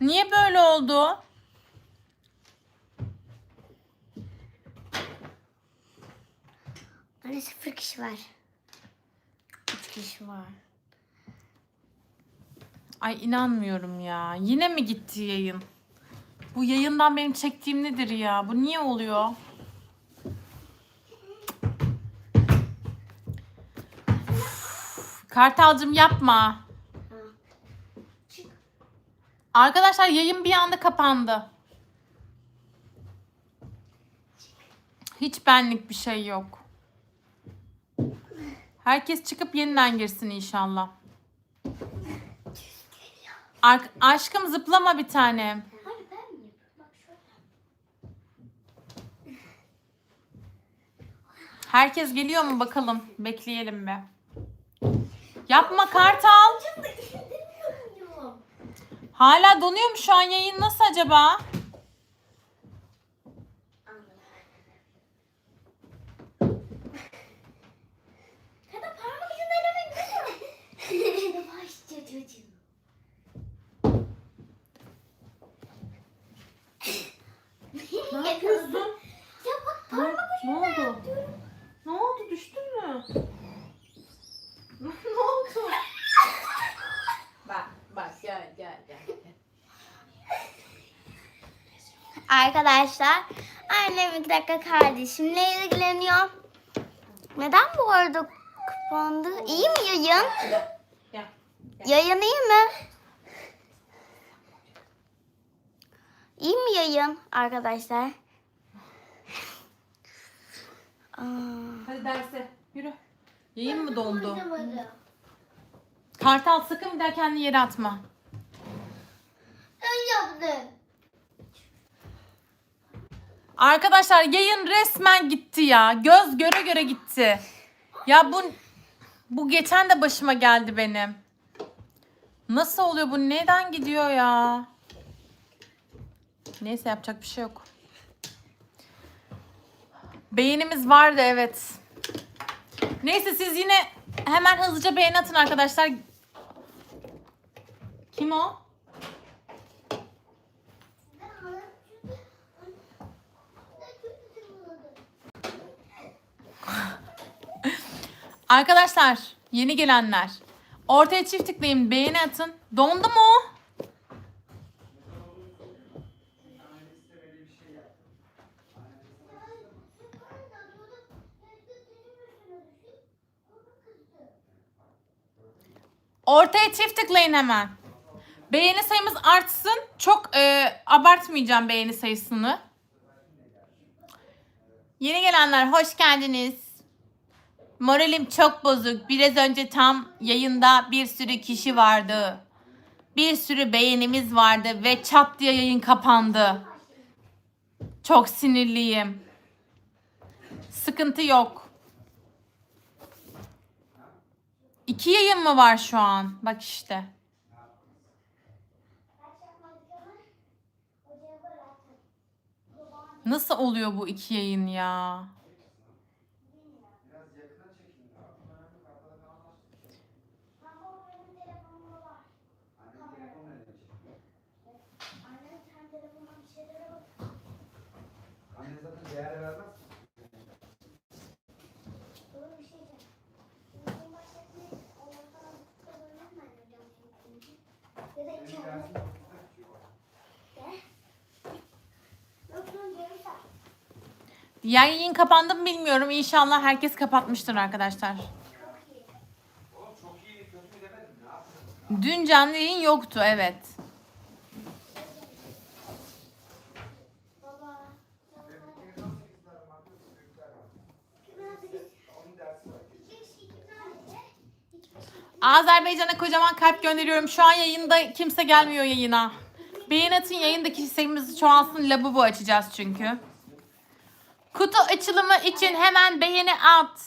Niye böyle oldu? Anne sıfır kişi var. Üç kişi var. Ay inanmıyorum ya. Yine mi gitti yayın? Bu yayından benim çektiğim nedir ya? Bu niye oluyor? Üf, Kartalcığım yapma. Arkadaşlar yayın bir anda kapandı. Hiç benlik bir şey yok. Herkes çıkıp yeniden girsin inşallah. Ar- aşkım zıplama bir tane. Ben mi yapıyorum? Bak şöyle. Herkes geliyor mu bakalım. Bekleyelim be. Yapma Kartal. Hala donuyor mu şu an yayın nasıl acaba? Ne yapıyorsun? Ya bak Ne, parmak ne ucunda oldu? yapıyorum. Ne oldu? Düştün mü? ne oldu? Bak bak gel gel gel. Arkadaşlar annem iki dakika kardeşimle ilgileniyor. Neden bu arada kapandı? İyi mi yayın? Yayın iyi mi? İyi mi yayın arkadaşlar? Aa. Hadi derse yürü. Yayın mı dondu? Kartal sakın bir daha kendini yere atma. Ben yaptım. Arkadaşlar yayın resmen gitti ya. Göz göre göre gitti. Ya bu bu geçen de başıma geldi benim. Nasıl oluyor bu? Neden gidiyor ya? Neyse yapacak bir şey yok. Beğenimiz vardı evet. Neyse siz yine hemen hızlıca beğeni atın arkadaşlar. Kim o? Arkadaşlar yeni gelenler. Ortaya çift tıklayın beğeni atın. Dondu mu? Ortaya çift tıklayın hemen. Beğeni sayımız artsın. Çok e, abartmayacağım beğeni sayısını. Yeni gelenler hoş geldiniz. Moralim çok bozuk. Biraz önce tam yayında bir sürü kişi vardı. Bir sürü beğenimiz vardı ve çat diye yayın kapandı. Çok sinirliyim. Sıkıntı yok. İki yayın mı var şu an? Bak işte. Nasıl oluyor bu iki yayın ya? Yayın kapandı mı bilmiyorum. İnşallah herkes kapatmıştır arkadaşlar. Dün canlı yayın yoktu evet. Azerbaycan'a kocaman kalp gönderiyorum. Şu an yayında kimse gelmiyor yayına. Beğen atın yayındaki sayımız çoğalsın. Labubu açacağız çünkü. Kutu açılımı için hemen beğeni at.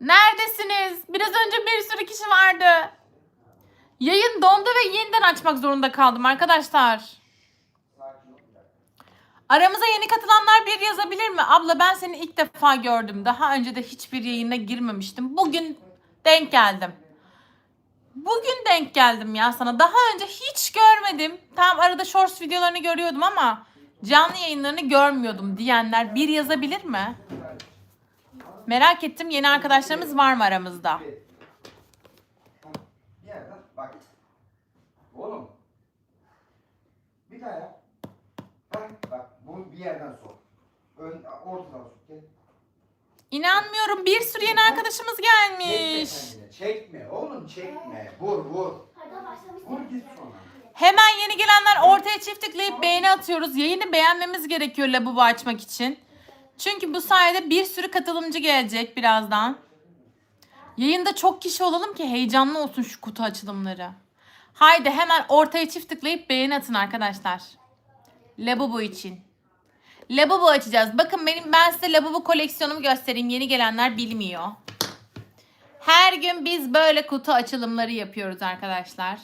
Neredesiniz? Biraz önce bir sürü kişi vardı. Yayın dondu ve yeniden açmak zorunda kaldım arkadaşlar. Aramıza yeni katılanlar bir yazabilir mi? Abla ben seni ilk defa gördüm. Daha önce de hiçbir yayına girmemiştim. Bugün denk geldim. Bugün denk geldim ya sana. Daha önce hiç görmedim. Tam arada shorts videolarını görüyordum ama canlı yayınlarını görmüyordum diyenler bir yazabilir mi? Merak ettim yeni arkadaşlarımız var mı aramızda? Bir yerden bak. Oğlum. Bir daha. Bak bak bunu bir yerden sok. Ön, ortadan sok. Gel. İnanmıyorum bir sürü yeni arkadaşımız Çekme gelmiş. kendine. Çekme oğlum çekme. Vur vur. Vur git sonra. Hemen yeni gelenler ortaya çift tıklayıp beğeni atıyoruz. Yayını beğenmemiz gerekiyor labubu açmak için. Çünkü bu sayede bir sürü katılımcı gelecek birazdan. Yayında çok kişi olalım ki heyecanlı olsun şu kutu açılımları. Haydi hemen ortaya çift tıklayıp beğeni atın arkadaşlar. Labubu için. Labubu açacağız. Bakın benim ben size Labubu koleksiyonumu göstereyim. Yeni gelenler bilmiyor. Her gün biz böyle kutu açılımları yapıyoruz arkadaşlar.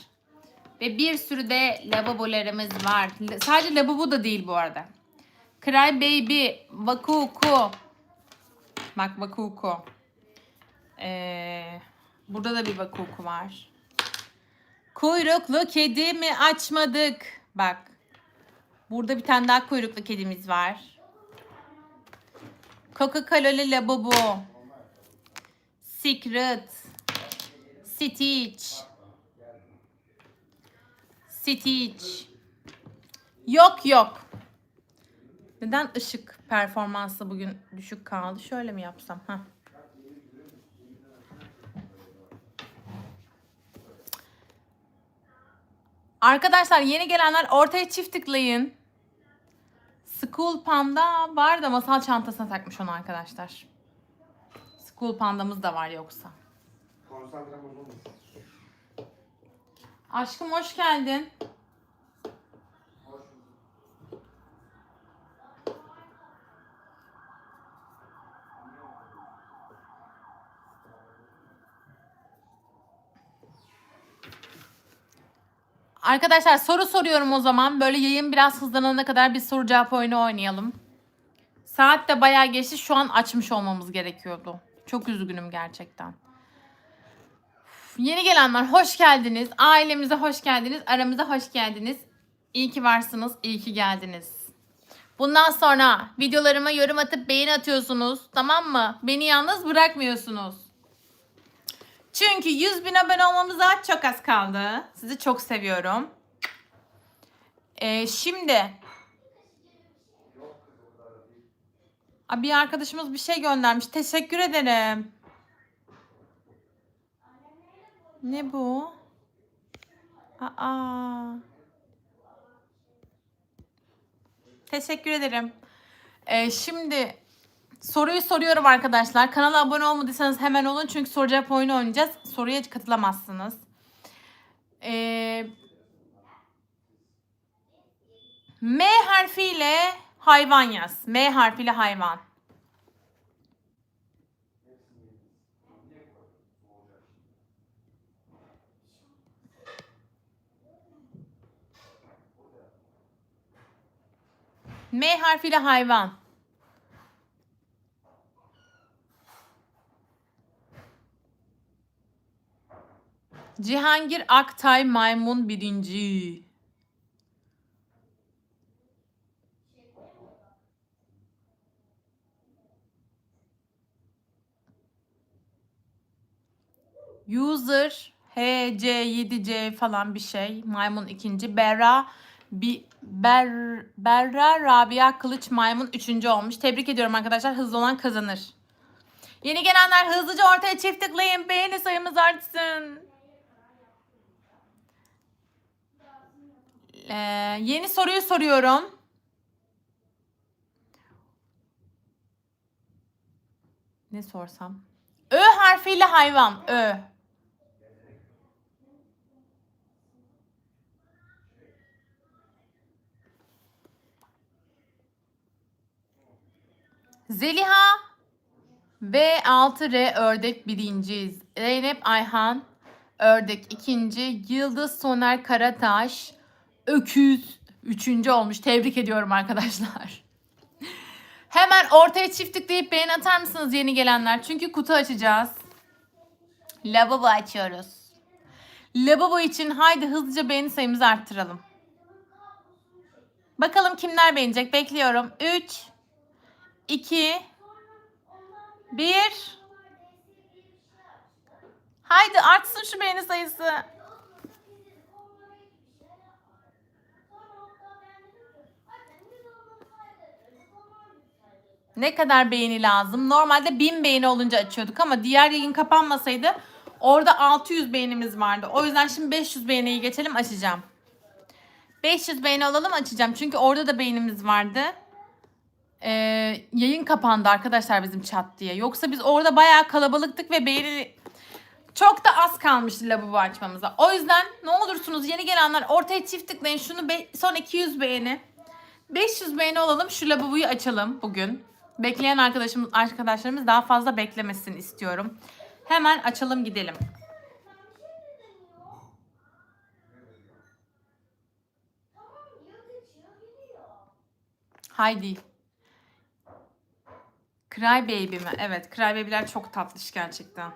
Ve bir sürü de lavabolarımız var. Sadece lavabo da değil bu arada. Cry Baby, Vakuku. Bak Vakuku. Ee, burada da bir Vakuku var. Kuyruklu kedi mi açmadık? Bak. Burada bir tane daha kuyruklu kedimiz var. Coca-Cola'lı lavabo. Secret. Stitch. Stitch. Yok yok. Neden ışık performansı bugün düşük kaldı? Şöyle mi yapsam? Heh. Arkadaşlar yeni gelenler ortaya çift tıklayın. School Panda var da masal çantasına takmış onu arkadaşlar. School Panda'mız da var yoksa. Konsantre bozulmuş. Aşkım hoş geldin. Arkadaşlar soru soruyorum o zaman. Böyle yayın biraz hızlanana kadar bir soru cevap oyunu oynayalım. Saat de bayağı geçti. Şu an açmış olmamız gerekiyordu. Çok üzgünüm gerçekten. Yeni gelenler hoş geldiniz. Ailemize hoş geldiniz. Aramıza hoş geldiniz. İyi ki varsınız. iyi ki geldiniz. Bundan sonra videolarıma yorum atıp beğeni atıyorsunuz. Tamam mı? Beni yalnız bırakmıyorsunuz. Çünkü 100 bin abone olmamıza çok az kaldı. Sizi çok seviyorum. Ee, şimdi bir arkadaşımız bir şey göndermiş. Teşekkür ederim. Ne bu? Aa. Teşekkür ederim. Ee, şimdi soruyu soruyorum arkadaşlar. Kanala abone olmadıysanız hemen olun çünkü soru cevap oyunu oynayacağız. Soruya katılamazsınız. Ee, M harfiyle hayvan yaz. M harfiyle hayvan. M harfiyle hayvan. Cihangir Aktay Maymun birinci. User HC7C falan bir şey. Maymun ikinci. Berra bir Ber, Berra Rabia Kılıç Maymun üçüncü olmuş. Tebrik ediyorum arkadaşlar. Hızlı olan kazanır. Yeni gelenler hızlıca ortaya çift tıklayın. Beğeni sayımız artsın. Ee, yeni soruyu soruyorum. Ne sorsam? Ö harfiyle hayvan. Ö. Zeliha V6R ördek birinci. Zeynep Ayhan ördek ikinci. Yıldız Soner Karataş öküz üçüncü olmuş. Tebrik ediyorum arkadaşlar. Hemen ortaya çift tıklayıp beğeni atar mısınız yeni gelenler? Çünkü kutu açacağız. Lavabo açıyoruz. Lavabo için haydi hızlıca beğeni sayımızı arttıralım. Bakalım kimler beğenecek. Bekliyorum. 3 2 1 Haydi artsın şu beğeni sayısı. Ne kadar beğeni lazım? Normalde 1000 beğeni olunca açıyorduk ama diğer yayın kapanmasaydı orada 600 beğenimiz vardı. O yüzden şimdi 500 beğeniyi geçelim açacağım. 500 beğeni alalım açacağım. Çünkü orada da beğenimiz vardı. Ee, yayın kapandı arkadaşlar bizim chat diye. Yoksa biz orada bayağı kalabalıktık ve beğeni çok da az kalmıştı lavabo açmamıza. O yüzden ne olursunuz yeni gelenler ortaya çift tıklayın. Şunu be- son 200 beğeni. 500 beğeni olalım şu lavaboyu açalım bugün. Bekleyen arkadaşımız arkadaşlarımız daha fazla beklemesin istiyorum. Hemen açalım gidelim. Haydi. Cry Baby mi? Evet, Cry Baby'ler çok tatlış gerçekten.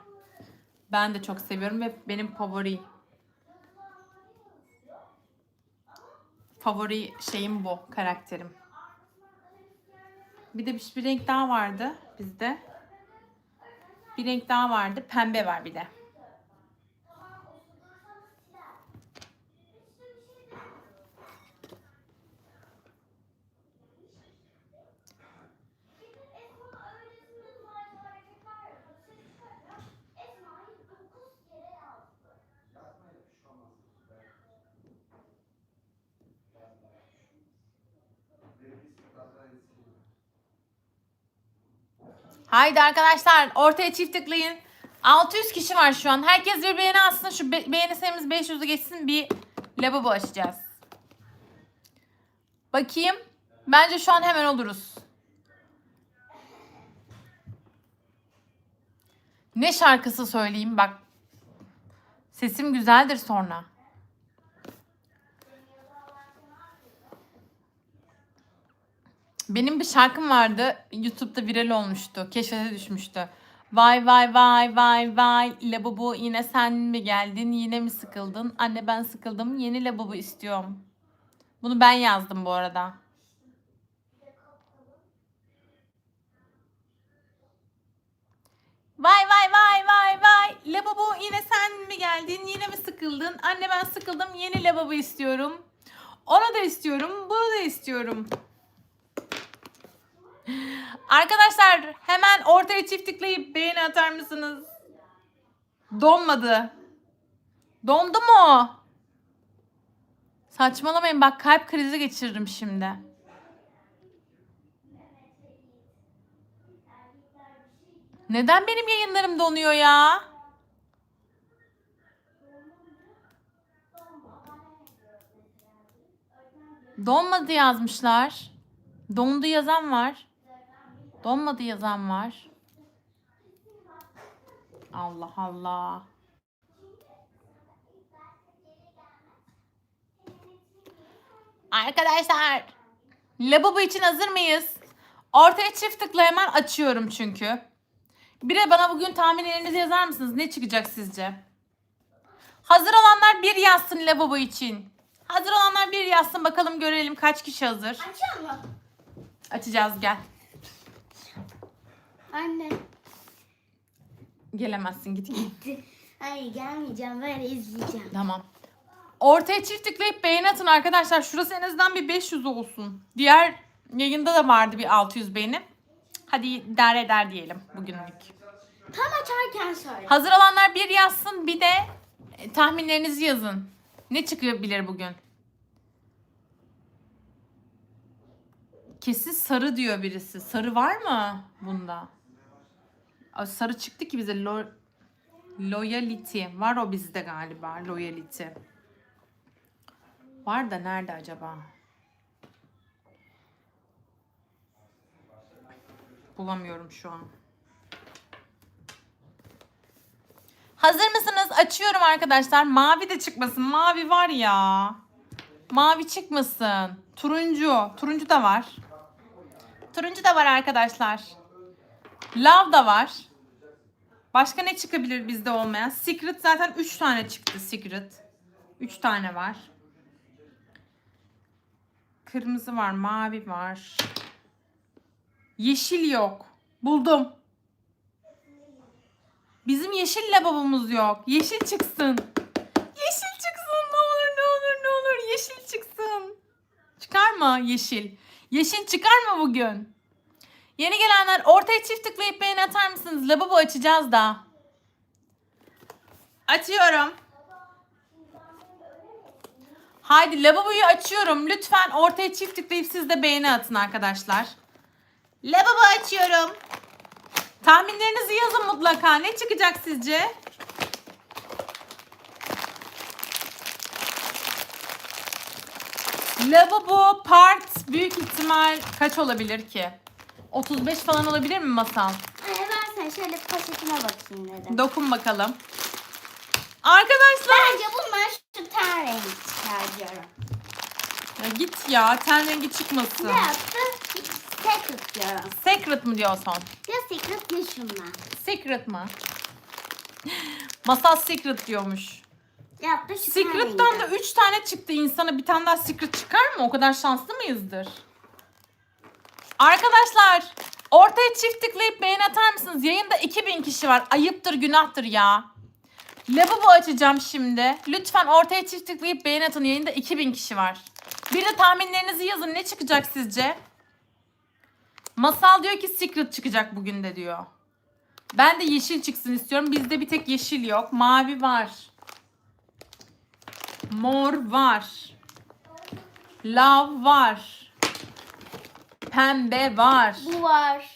Ben de çok seviyorum ve benim favori favori şeyim bu karakterim. Bir de bir, bir renk daha vardı bizde. Bir renk daha vardı. Pembe var bir de. Haydi arkadaşlar ortaya çift tıklayın. 600 kişi var şu an. Herkes bir beğeni atsın. Şu be- beğeni sayımız 500'ü geçsin. Bir lavabo açacağız. Bakayım. Bence şu an hemen oluruz. Ne şarkısı söyleyeyim bak. Sesim güzeldir sonra. Benim bir şarkım vardı. YouTube'da viral olmuştu. Keşfete düşmüştü. Vay vay vay vay vay. Labubu yine sen mi geldin? Yine mi sıkıldın? Anne ben sıkıldım. Yeni labubu istiyorum. Bunu ben yazdım bu arada. Vay vay vay vay vay. Labubu yine sen mi geldin? Yine mi sıkıldın? Anne ben sıkıldım. Yeni lavabo istiyorum. Onu da istiyorum. Bunu da istiyorum. Arkadaşlar hemen ortaya çift tıklayıp beğeni atar mısınız? Donmadı. Dondu mu? Saçmalamayın bak kalp krizi geçiririm şimdi. Neden benim yayınlarım donuyor ya? Donmadı yazmışlar. Dondu yazan var. Donmadı yazan var. Allah Allah. Arkadaşlar, lavabo için hazır mıyız? Ortaya çift tıkla hemen açıyorum çünkü. Bir de bana bugün tahminlerinizi yazar mısınız? Ne çıkacak sizce? Hazır olanlar bir yazsın lavabo için. Hazır olanlar bir yazsın bakalım görelim kaç kişi hazır. Açıyor mu? Açacağız gel. Anne. Gelemezsin git git. Hayır gelmeyeceğim böyle izleyeceğim. Tamam. Ortaya çift tıklayıp beğeni atın arkadaşlar. Şurası en azından bir 500 olsun. Diğer yayında da vardı bir 600 beğeni. Hadi idare eder diyelim bugünlük. Tam açarken söyle. Hazır olanlar bir yazsın bir de e, tahminlerinizi yazın. Ne çıkabilir bugün? Kesin sarı diyor birisi. Sarı var mı bunda? Sarı çıktı ki bize. Lo loyalty. Var o bizde galiba. Loyalty. Var da nerede acaba? Bulamıyorum şu an. Hazır mısınız? Açıyorum arkadaşlar. Mavi de çıkmasın. Mavi var ya. Mavi çıkmasın. Turuncu. Turuncu da var. Turuncu da var arkadaşlar. Lav da var. Başka ne çıkabilir bizde olmayan? Secret zaten 3 tane çıktı Secret. 3 tane var. Kırmızı var, mavi var. Yeşil yok. Buldum. Bizim yeşil lavabomuz yok. Yeşil çıksın. Yeşil çıksın. Ne olur ne olur ne olur. Yeşil çıksın. Çıkar mı yeşil? Yeşil çıkar mı bugün? Yeni gelenler ortaya çift tıklayıp beğeni atar mısınız? Lavabo açacağız da. Açıyorum. Haydi lavaboyu açıyorum. Lütfen ortaya çift tıklayıp siz de beğeni atın arkadaşlar. Lavabo açıyorum. Tahminlerinizi yazın mutlaka. Ne çıkacak sizce? Lavabo part büyük ihtimal kaç olabilir ki? 35 falan olabilir mi masal? Ay, versen şöyle poşetine bakayım dedim. Dokun bakalım. Arkadaşlar. Bence bunlar şu ten rengi çıkar diyorum. Ya git ya ten rengi çıkmasın. Ne yaptı? Secret diyorum. Secret mı diyorsun? Ya secret ya şunlar. Secret mı? Masal secret diyormuş. Yaptı şu ten Secret'tan rengi. da 3 tane çıktı. İnsana bir tane daha secret çıkar mı? O kadar şanslı mıyızdır? Arkadaşlar ortaya çift tıklayıp beğeni atar mısınız? Yayında 2000 kişi var. Ayıptır günahtır ya. Lavabo açacağım şimdi. Lütfen ortaya çift tıklayıp beğeni atın. Yayında 2000 kişi var. Bir de tahminlerinizi yazın. Ne çıkacak sizce? Masal diyor ki secret çıkacak bugün de diyor. Ben de yeşil çıksın istiyorum. Bizde bir tek yeşil yok. Mavi var. Mor var. Lav var. Pembe var. Bu var.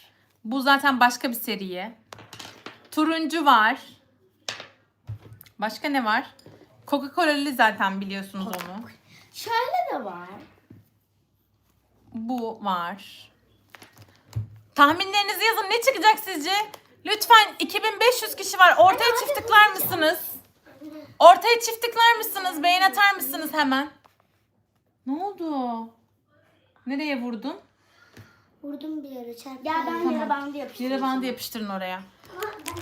Bu zaten başka bir seriye. Turuncu var. Başka ne var? Coca-Cola'lı zaten biliyorsunuz onu. Şöyle de var. Bu var. Tahminlerinizi yazın. Ne çıkacak sizce? Lütfen 2500 kişi var. Ortaya Hadi, çift tıklar hadi. mısınız? Ortaya çift tıklar mısınız? Beğen atar mısınız hemen? Ne oldu? Nereye vurdun? Vurdum bir yere çarptı. Ya ben yere bandı yapıştırdım. Yere bandı yapıştırın oraya.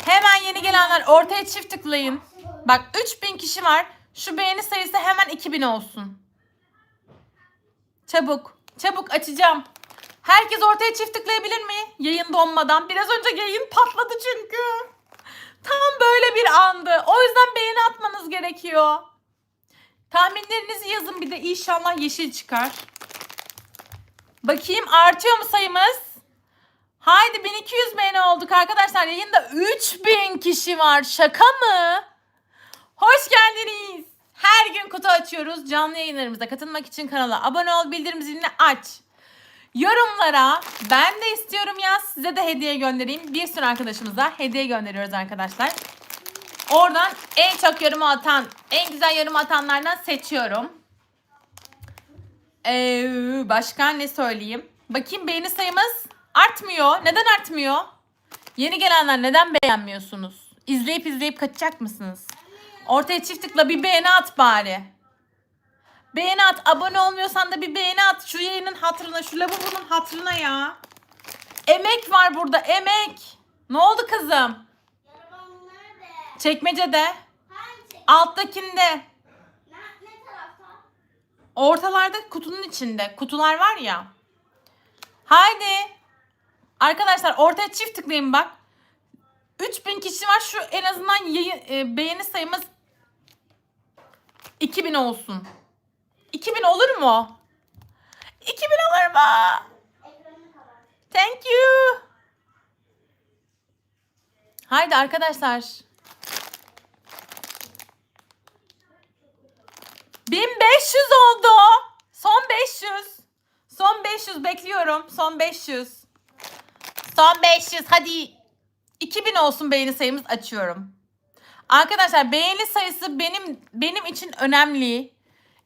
Hemen yeni gelenler ortaya çift tıklayın. Bak 3000 kişi var. Şu beğeni sayısı hemen 2000 olsun. Çabuk. Çabuk açacağım. Herkes ortaya çift tıklayabilir mi? Yayın donmadan. Biraz önce yayın patladı çünkü. Tam böyle bir andı. O yüzden beğeni atmanız gerekiyor. Tahminlerinizi yazın bir de inşallah yeşil çıkar. Bakayım artıyor mu sayımız? Haydi 1200 beğeni olduk arkadaşlar. Yayında 3000 kişi var. Şaka mı? Hoş geldiniz. Her gün kutu açıyoruz. Canlı yayınlarımıza katılmak için kanala abone ol, bildirim zilini aç. Yorumlara ben de istiyorum yaz. Size de hediye göndereyim. Bir sürü arkadaşımıza hediye gönderiyoruz arkadaşlar. Oradan en çok yorumu atan, en güzel yorumu atanlardan seçiyorum. Ee, başka ne söyleyeyim? Bakayım beğeni sayımız artmıyor. Neden artmıyor? Yeni gelenler neden beğenmiyorsunuz? İzleyip izleyip kaçacak mısınız? Ortaya çift tıkla bir beğeni at bari. Beğeni at. Abone olmuyorsan da bir beğeni at. Şu yayının hatırına, şu lavabonun hatırına ya. Emek var burada, emek. Ne oldu kızım? Çekmecede. Alttakinde. Ortalarda kutunun içinde. Kutular var ya. Haydi. Arkadaşlar ortaya çift tıklayın bak. 3000 kişi var. Şu en azından yayın, e, beğeni sayımız 2000 olsun. 2000 olur mu? 2000 olur mu? Thank you. Haydi arkadaşlar. 1500 oldu. Son 500. Son 500 bekliyorum. Son 500. Son 500 hadi. 2000 olsun beğeni sayımız açıyorum. Arkadaşlar beğeni sayısı benim benim için önemli.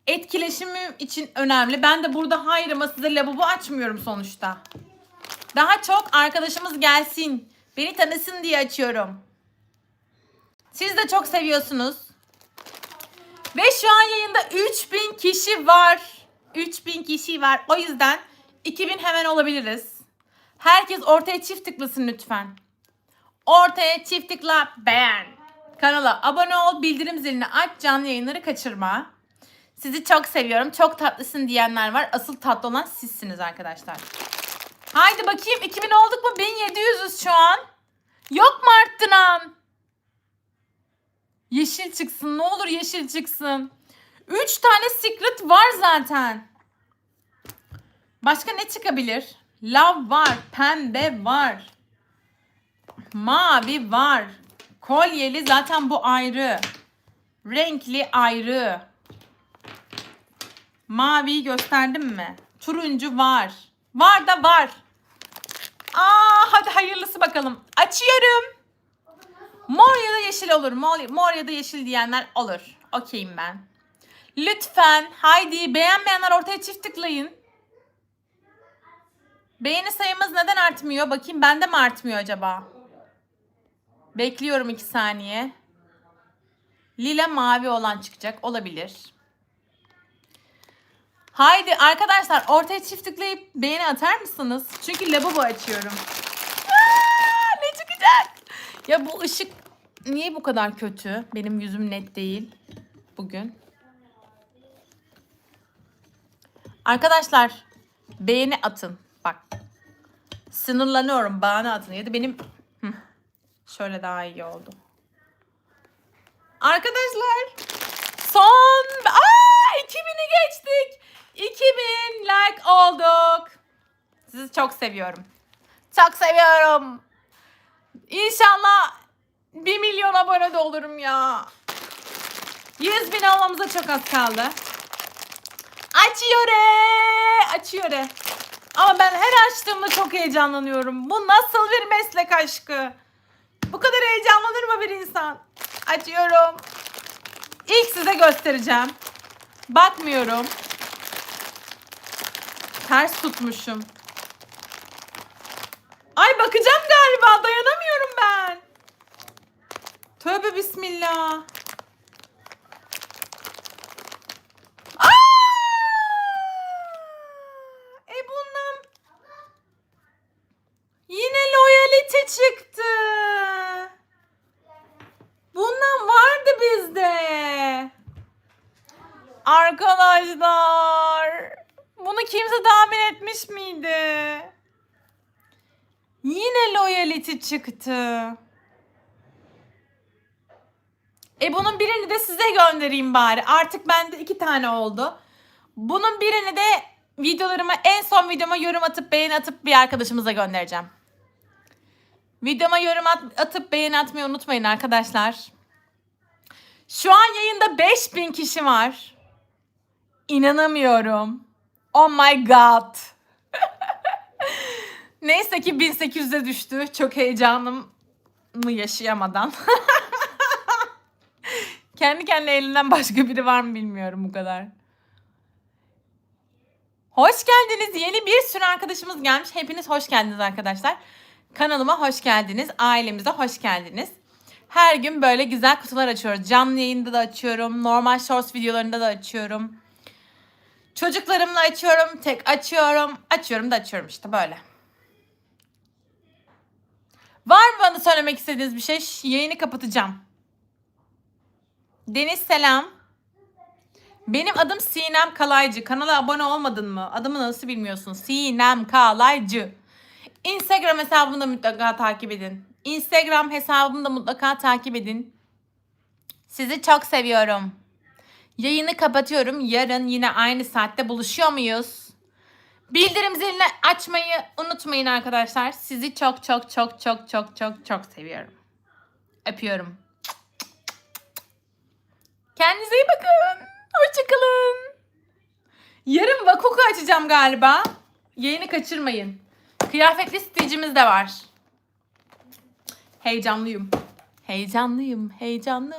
Etkileşimim için önemli. Ben de burada hayrıma size lavabo açmıyorum sonuçta. Daha çok arkadaşımız gelsin. Beni tanısın diye açıyorum. Siz de çok seviyorsunuz. Ve şu an yayında 3000 kişi var. 3000 kişi var. O yüzden 2000 hemen olabiliriz. Herkes ortaya çift tıklasın lütfen. Ortaya çift tıkla beğen. Kanala abone ol, bildirim zilini aç, canlı yayınları kaçırma. Sizi çok seviyorum. Çok tatlısın diyenler var. Asıl tatlı olan sizsiniz arkadaşlar. Haydi bakayım 2000 olduk mu? 1700'üz şu an. Yok mu arttıran? Yeşil çıksın. Ne olur yeşil çıksın. 3 tane secret var zaten. Başka ne çıkabilir? Lav var. Pembe var. Mavi var. Kolyeli zaten bu ayrı. Renkli ayrı. Maviyi gösterdim mi? Turuncu var. Var da var. Aa hadi hayırlısı bakalım. Açıyorum. Mor ya da yeşil olur. Mor, mor ya da yeşil diyenler olur. Okeyim ben. Lütfen haydi beğenmeyenler ortaya çift tıklayın. Beğeni sayımız neden artmıyor? Bakayım bende mi artmıyor acaba? Bekliyorum iki saniye. Lila mavi olan çıkacak. Olabilir. Haydi arkadaşlar ortaya çift tıklayıp beğeni atar mısınız? Çünkü lavabo açıyorum. Aa, ne çıkacak? Ya bu ışık niye bu kadar kötü? Benim yüzüm net değil bugün. Arkadaşlar beğeni atın. Bak. Sınırlanıyorum. Bana atın. Ya da benim şöyle daha iyi oldu. Arkadaşlar son Aa 2000'i geçtik. 2000 like olduk. Sizi çok seviyorum. Çok seviyorum. İnşallah 1 milyon abone de olurum ya. 100 bin olmamıza çok az kaldı. Açıyor. Açıyor. Ama ben her açtığımda çok heyecanlanıyorum. Bu nasıl bir meslek aşkı? Bu kadar heyecanlanır mı bir insan? Açıyorum. İlk size göstereceğim. Bakmıyorum. Ters tutmuşum. Ay bakacağım galiba. Dayanamıyorum ben. Tövbe bismillah. Aa! E bundan yine loyalty çıktı. Bundan vardı bizde. Arkadaşlar. Bunu kimse tahmin etmiş miydi? Yine çıktı. E bunun birini de size göndereyim bari. Artık bende iki tane oldu. Bunun birini de videolarıma en son videoma yorum atıp beğeni atıp bir arkadaşımıza göndereceğim. Videoma yorum at- atıp beğeni atmayı unutmayın arkadaşlar. Şu an yayında 5000 kişi var. İnanamıyorum. Oh my god. Neyse ki 1800'e düştü. Çok heyecanımı yaşayamadan. Kendi kendine elinden başka biri var mı bilmiyorum bu kadar. Hoş geldiniz. Yeni bir sürü arkadaşımız gelmiş. Hepiniz hoş geldiniz arkadaşlar. Kanalıma hoş geldiniz. Ailemize hoş geldiniz. Her gün böyle güzel kutular açıyoruz. Canlı yayında da açıyorum. Normal shorts videolarında da açıyorum. Çocuklarımla açıyorum. Tek açıyorum. Açıyorum da açıyorum işte böyle. Var mı bana söylemek istediğiniz bir şey? Şş, Yayını kapatacağım. Deniz selam. Benim adım Sinem Kalaycı. Kanala abone olmadın mı? Adımı nasıl bilmiyorsun? Sinem Kalaycı. Instagram hesabımı da mutlaka takip edin. Instagram hesabımı da mutlaka takip edin. Sizi çok seviyorum. Yayını kapatıyorum. Yarın yine aynı saatte buluşuyor muyuz? Bildirim zilini açmayı unutmayın arkadaşlar. Sizi çok çok çok çok çok çok çok seviyorum. Öpüyorum. Kendinize iyi bakın. Hoşçakalın. Yarın Vakuku açacağım galiba. Yayını kaçırmayın. Kıyafetli sticimiz de var. Heyecanlıyım. Heyecanlıyım, heyecanlı.